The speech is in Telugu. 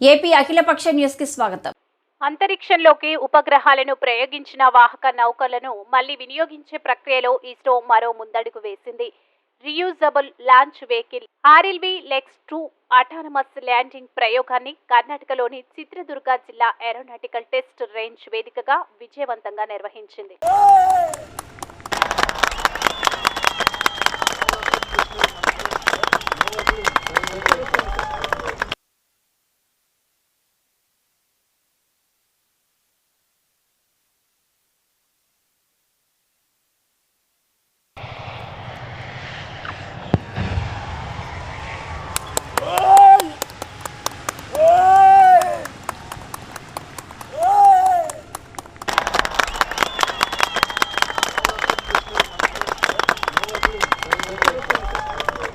ఏపీ అఖిలపక్ష న్యూస్కి స్వాగతం. అంతరిక్షంలోకి ఉపగ్రహాలను ప్రయోగించిన వాహక నౌకలను మళ్ళీ వినియోగించే ప్రక్రియలో ఇస్రో మరో ముందడుగు వేసింది. Reusable launch vehicle RLV LEX two autonomous landing ప్రయోగాన్ని కర్ణాటకలోని చిత్రదుర్గ జిల్లా ఏరోనాటికల్ టెస్ట్ రేంజ్ వేదికగా విజయవంతంగా నిర్వహించింది.